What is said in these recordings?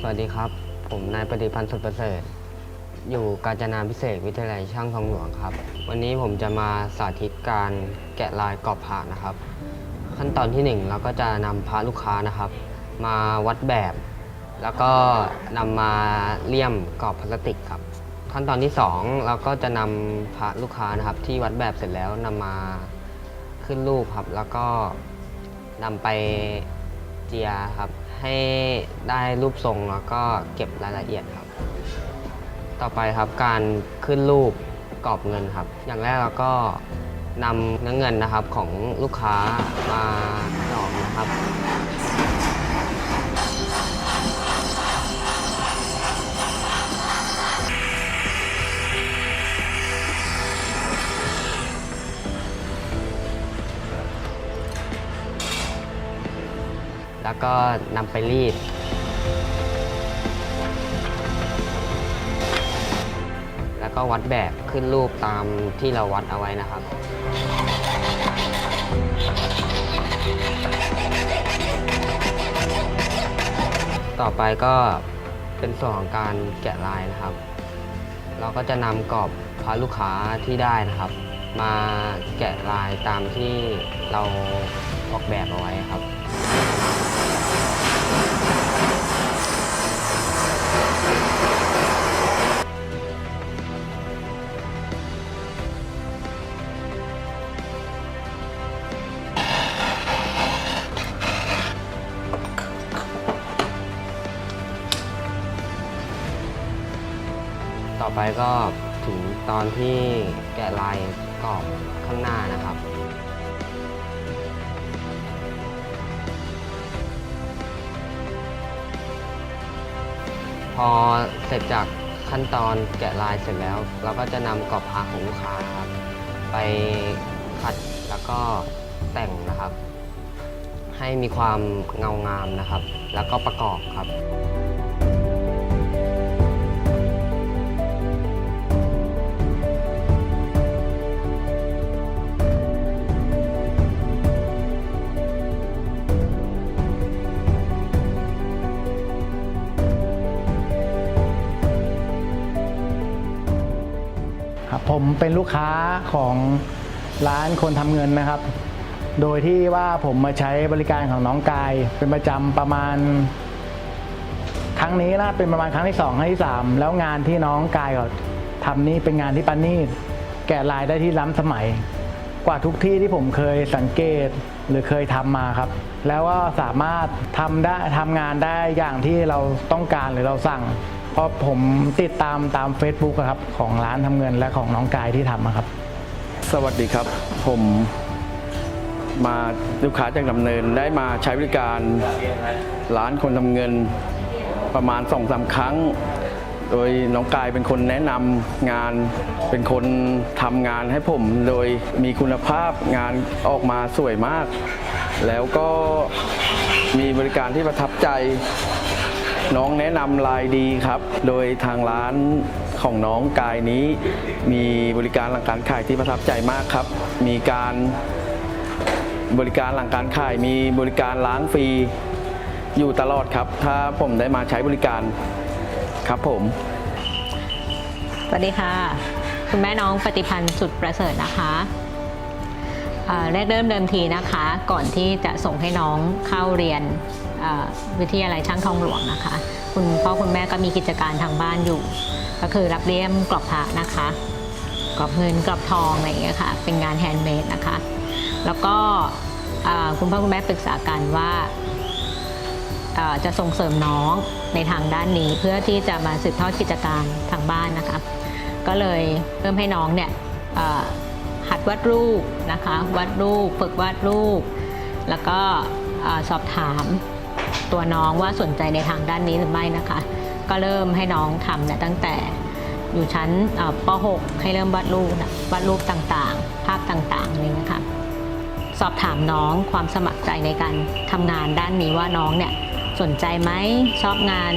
สวัสดีครับ ผมนายปฏิพันธ์สุดประเสริฐ อยู่กาญจนาพิเศษวิทยาลัยช่างทองหลวงครับ วันนี้ผมจะมาสาธิตการแกะลายกรอบพระนะครับ ขั้นตอนที่หนึ่งเราก็จะนำพระลูกค้านะครับ มาวัดแบบ แล้วก็นำมาเลี่ยมกรอบพลาสติกครับ ขั้นตอนที่สองเราก็จะนำพระลูกค้านะครับ ที่วัดแบบเสร็จแล้วนำมาขึ้นรูปครับ แล้วก็นำไปเจียครับ ให้ได้รูปทรงแล้วก็เก็บรายละเอียดครับ ต่อไปครับการขึ้นรูปกรอบเงินครับ อย่างแรกเราก็นำเนื้อเงินนะครับของลูกค้ามาหลอมนะครับ แล้วก็นำไปรีด แล้วก็วัดแบบขึ้นรูปตามที่เราวัดเอาไว้นะครับ ต่อไปก็เป็นส่วนของการแกะลายนะครับ เราก็จะนำกรอบพระลูกค้าที่ได้นะครับ มาแกะลายตามที่เราออกแบบเอาไว้ครับ ไปก็ถึงตอนที่แกะลายกรอบข้างหน้านะครับพอเสร็จจากขั้นตอนแกะลายเสร็จแล้ว เราก็จะนำกรอบพาของลูกค้าครับ ไปขัดแล้วก็แต่งนะครับ ให้มีความเงางามนะครับ แล้วก็ประกอบครับ ครับผมเป็นลูกค้าของร้านคนทำเงินนะครับ โดยที่ว่าผมมาใช้บริการของน้องกายเป็นประจำประมาณ ครั้งนี้นะเป็นประมาณครั้งที่สองครั้งที่สามแล้วงานที่น้องกายเขาทำนี่เป็นงานที่ปานีตแกะลายได้ที่ล้ำสมัย กว่าทุกที่ที่ผมเคยสังเกตหรือเคยทำมาครับ แล้วก็สามารถทำได้ทำงานได้อย่างที่เราต้องการหรือเราสั่ง เพราะผมติดตามตาม Facebook อะครับของร้านทำเงินและของน้องกายที่ทำอะครับ สวัสดีครับ ผมมาลูกค้าจากดำเนินได้มาใช้บริการร้านคนทำเงินประมาณสองสาครั้ง โดยน้องกายเป็นคนแนะนำงานเป็นคนทำงานให้ผมโดยมีคุณภาพงานออกมาสวยมาก แล้วก็มีบริการที่ประทับใจ น้องแนะนำลายดีครับ โดยทางร้านของน้องกายนี้ มีบริการหลังการขายที่ประทับใจมากครับ มีการบริการหลังการขายมีบริการล้างฟรีอยู่ตลอดครับ ถ้าผมได้มาใช้บริการครับผม สวัสดีค่ะ คุณแม่น้องปฏิพันธ์สุดประเสริฐนะคะเอ่อแรกเริ่มเดิมทีนะคะ ก่อนที่จะส่งให้น้องเข้าเรียน วิทยาลัยช่างทองหลวงนะคะ คุณพ่อคุณแม่ก็มีกิจการทางบ้านอยู่ ก็คือรับเลี่ยมกรอบพระนะคะ กรอบเงินกรอบทองอะไรอย่างเงี้ยค่ะ เป็นงานแฮนด์เมดนะคะ แล้วก็คุณพ่อคุณแม่ปรึกษากันว่าจะส่งเสริมน้องในทางด้านนี้เพื่อที่จะมาสืบทอดกิจการทางบ้านนะคะก็เลยเริ่มให้น้องเนี่ยหัดวาดรูปนะคะวาดรูปฝึกวาดรูป แล้วก็สอบถาม ตัวน้องว่าสนใจในทางด้านนี้หรือไม่นะคะ ก็เริ่มให้น้องทำเนี่ยตั้งแต่อยู่ชั้นป .6 ให้เริ่มวาดรูปนะวาดรูปต่างๆ ภาพต่างๆเลยนะคะสอบถามน้องความสมัครใจในการทำงานด้านนี้ว่าน้องเนี่ยสนใจไหมชอบงาน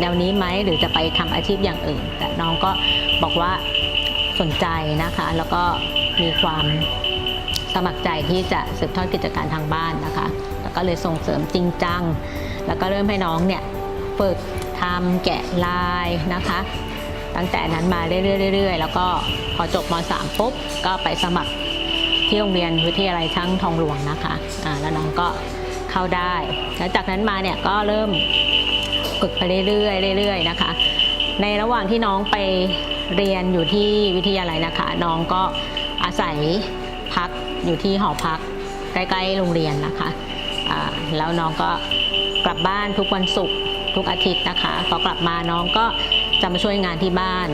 แนวนี้ไหมหรือจะไปทำอาชีพอย่างอื่น แต่น้องก็บอกว่าสนใจนะคะ แล้วก็มีความสมัครใจที่จะสืบทอดกิจการทางบ้านนะคะ ก็เลยส่งเสริมจริงจัง แล้วก็เริ่มให้น้องเนี่ยฝึกทำแกะลายนะคะ ตั้งแต่นั้นมาเรื่อยๆๆแล้วก็พอจบม .3 ปุ๊บก็ไปสมัครที่โรงเรียนวิทยาลัยช่างทองหลวงนะคะอ่าแล้วน้องก็เข้าได้แล้วจากนั้นมาเนี่ยก็เริ่มฝึกไปเรื่อยๆเรื่อยๆนะคะ ในระหว่างที่น้องไปเรียนอยู่ที่วิทยาลัยนะคะ น้องก็อาศัยพักอยู่ที่หอพักใกล้ๆโรงเรียนนะคะ แล้วน้องก็กลับบ้านทุกวันศุกร์ทุกอาทิตย์นะคะพอกลับมาน้องก็จะมาช่วยงานที่บ้าน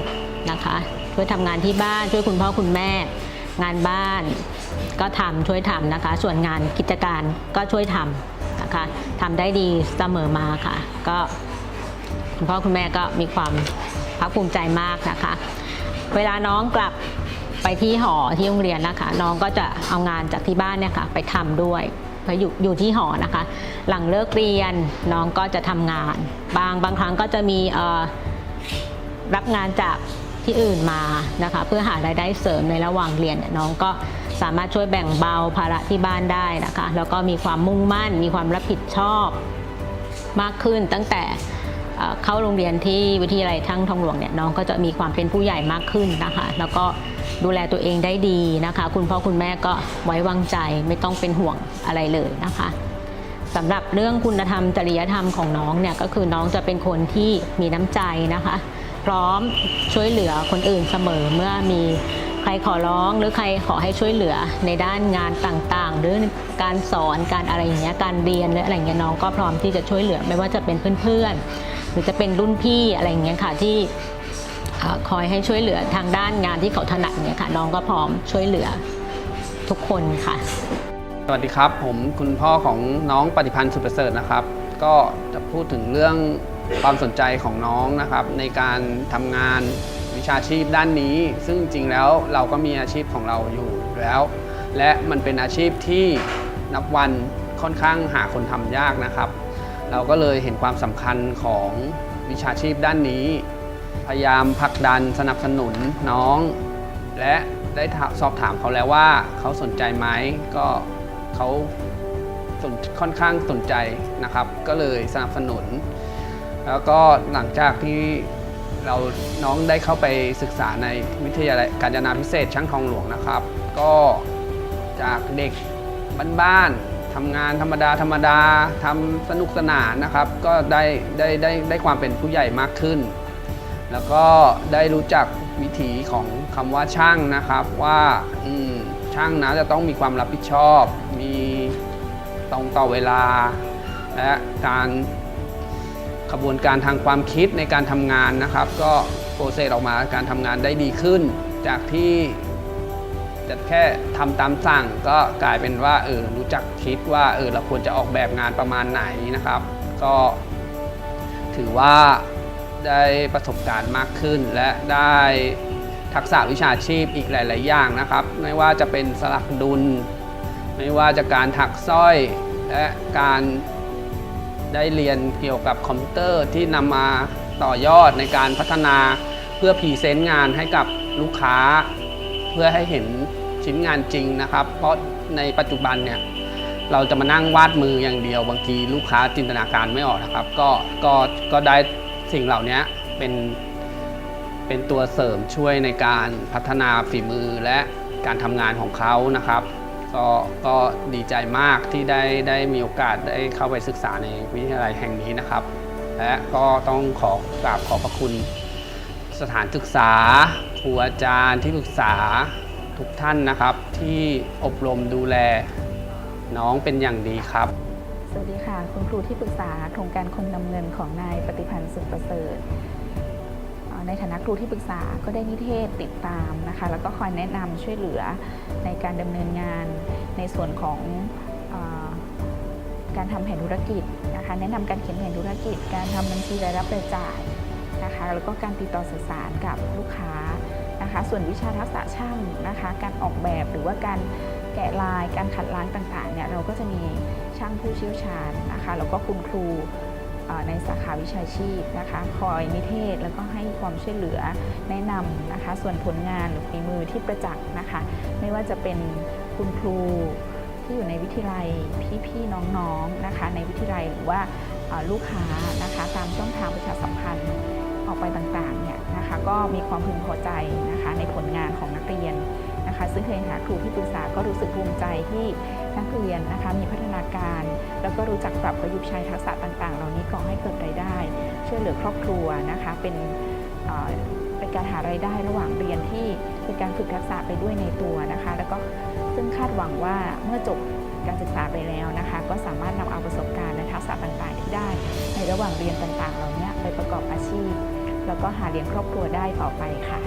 นะคะช่วยทำงานที่บ้านช่วยคุณพ่อคุณแม่ งานบ้าน ก็ทำช่วยทำนะคะ ส่วนงานกิจการก็ช่วยทำนะคะทำได้ดีเสมอมาค่ะ ก็คุณพ่อคุณแม่ก็มีความภาคภูมิใจมากนะคะ เวลาน้องกลับไปที่หอที่โรงเรียนนะคะ น้องก็จะเอางานจากที่บ้านเนี่ยค่ะไปทำด้วย พราะอยู่อยู่ที่หอนะคะ หลังเลิกเรียนน้องก็จะทำงาน บางบางครั้งก็จะมีรับงานจากที่อื่นมานะคะ เพื่อหารายได้เสริมในระหว่างเรียนเนี่ยน้องก็สามารถช่วยแบ่งเบาภาระที่บ้านได้นะคะ แล้วก็มีความมุ่งมั่น มีความรับผิดชอบมากขึ้นตั้งแต่เข้าโรงเรียนที่วิทยาลัยช่างทองหลวงเนี่ยน้องก็จะมีความเป็นผู้ใหญ่มากขึ้นนะคะ แล้วก็ ดูแลตัวเองได้ดีนะคะ คุณพ่อคุณแม่ก็ไว้วางใจไม่ต้องเป็นห่วงอะไรเลยนะคะสำหรับเรื่องคุณธรรมจริยธรรมของน้องเนี่ยก็คือน้องจะเป็นคนที่มีน้ำใจนะคะ พร้อมช่วยเหลือคนอื่นเสมอเมื่อมีใครขอร้องหรือใครขอให้ช่วยเหลือในด้านงานต่างๆ หรือการสอนการอะไรอย่างเงี้ยการเรียนหรืออะไรอย่างเงี้ยน้องก็พร้อมที่จะช่วยเหลือไม่ว่าจะเป็นเพื่อนๆ หรือจะเป็นรุ่นพี่อะไรอย่างเงี้ยค่ะที่ คอยให้ช่วยเหลือทางด้านงานที่เขาถนัดเนี่ยค่ะน้องก็พร้อมช่วยเหลือทุกคนค่ะ สวัสดีครับ ผมคุณพ่อของน้องปฏิพันธ์สุประเสริฐนะครับ ก็จะพูดถึงเรื่องความสนใจของน้องนะครับ ในการทำงานวิชาชีพด้านนี้ ซึ่งจริงแล้วเราก็มีอาชีพของเราอยู่แล้ว และมันเป็นอาชีพที่นับวันค่อนข้างหาคนทำยากนะครับ เราก็เลยเห็นความสำคัญของวิชาชีพด้านนี้ พยายามผลักดันสนับสนุนน้อง และได้สอบถามเขาแล้วว่า เขาสนใจไหมก็เขาค่อนข้างสนใจนะครับ ก็เลยสนับสนุน แล้วก็หลังจากที่เราน้องได้เข้าไปศึกษาในวิทยาลัยการจนาพิเศษช่างทองหลวงนะครับ ก็จากเด็กบ้านๆทำงานธรรมดาธรรมดาทำสนุกสนานนะครับ ก็ได้ได้ได้ได้ความเป็นผู้ใหญ่มากขึ้น แล้วก็ได้รู้จักวิถีของคำว่าช่างนะครับว่าช่างนะจะต้องมีความรับผิดชอบ มีตรงต่อเวลา และการขบวนการทางความคิดในการทำงานนะครับ ก็โปรเซสออกมาการทำงานได้ดีขึ้น จากที่จะแค่ทำตามสั่งก็กลายเป็นว่าเออรู้จักคิดว่าเออเราควรจะออกแบบงานประมาณไหนนะครับ ก็ถือว่า ได้ประสบการณ์มากขึ้น และได้ทักษะวิชาชีพอีกหลาย ๆ อย่างนะครับ ไม่ว่าจะเป็นสลักดุล ไม่ว่าจะการถักสร้อย และการได้เรียนเกี่ยวกับคอมพิวเตอร์ที่นำมาต่อยอดในการพัฒนาเพื่อพรีเซนต์งานให้กับลูกค้า เพื่อให้เห็นชิ้นงานจริงนะครับ เพราะในปัจจุบันเนี่ยเราจะมานั่งวาดมืออย่างเดียว บางทีลูกค้าจินตนาการไม่ออกนะครับ ก็ก็ก็ได้ สิ่งเหล่านี้เป็นเป็นตัวเสริมช่วยในการพัฒนาฝีมือและการทำงานของเขานะครับ ก็ก็ดีใจมากที่ได้ได้มีโอกาสได้เข้าไปศึกษาในวิทยาลัยแห่งนี้นะครับ และก็ต้องขอกราบขอบพระคุณสถานศึกษาครูอาจารย์ที่ปรึกษาทุกท่านนะครับ ที่อบรมดูแลน้องเป็นอย่างดีครับ สวัสดีค่ะ คุณครูที่ปรึกษาโครงการคนนำเงินของนายปฏิพันธ์สุขประเสริฐในฐานะครูที่ปรึกษาก็ได้นิเทศติดตามนะคะ แล้วก็คอยแนะนำช่วยเหลือในการดำเนินงานในส่วนของอการทำแผนธุรกิจนะคะ แนะนำการเขียนแผนธุรกิจ การทำบัญชีรายรับรายจ่ายนะคะ แล้วก็การติดต่อสื่อสารกับลูกค้านะคะ ส่วนวิชาทักษะช่างนะคะ การออกแบบหรือว่าการแกะลายการขัดล้างต่างๆเนี่ยเราก็จะมี ช่างผู้เชี่ยวชาญนะคะแล้วก็คุณครูในสาขาวิชาชีพนะคะคอยนิเทศแล้วก็ให้ความช่วยเหลือแนะนำนะคะส่วนผลงานหรือฝีมือที่ประจักษ์นะคะ ไม่ว่าจะเป็นคุณครูที่อยู่ในวิทยาลัยพี่ๆน้องๆนะคะ ในวิทยาลัยหรือว่าลูกค้านะคะตามช่องทางประชาสัมพันธ์ออกไปต่างๆเนี่ยนะคะก็มีความพึงพอใจนะคะในผลงานของนักเรียน นะคะ ซึ่งเคยหาครูที่ปรึกษาก็รู้สึกภูมิใจที่นักเรียนนะคะมีพัฒนาการ แล้วก็รู้จักปรับประยุกต์ใช้ทักษะต่าง ๆ เหล่านี้ก่อให้เกิดรายได้ ช่วยเหลือครอบครัวนะคะเป็นเอ่อเป็นการหารายได้ระหว่างเรียนที่เป็นการฝึกทักษะไปด้วยในตัวนะคะ แล้วก็ซึ่งคาดหวังว่าเมื่อจบการศึกษาไปแล้วนะคะ ก็สามารถนำเอาประสบการณ์และทักษะต่างๆที่ได้ ในระหว่างเรียนต่างๆ เหล่านี้ไปประกอบอาชีพ แล้วก็หาเลี้ยงครอบครัวได้ต่อไปค่ะ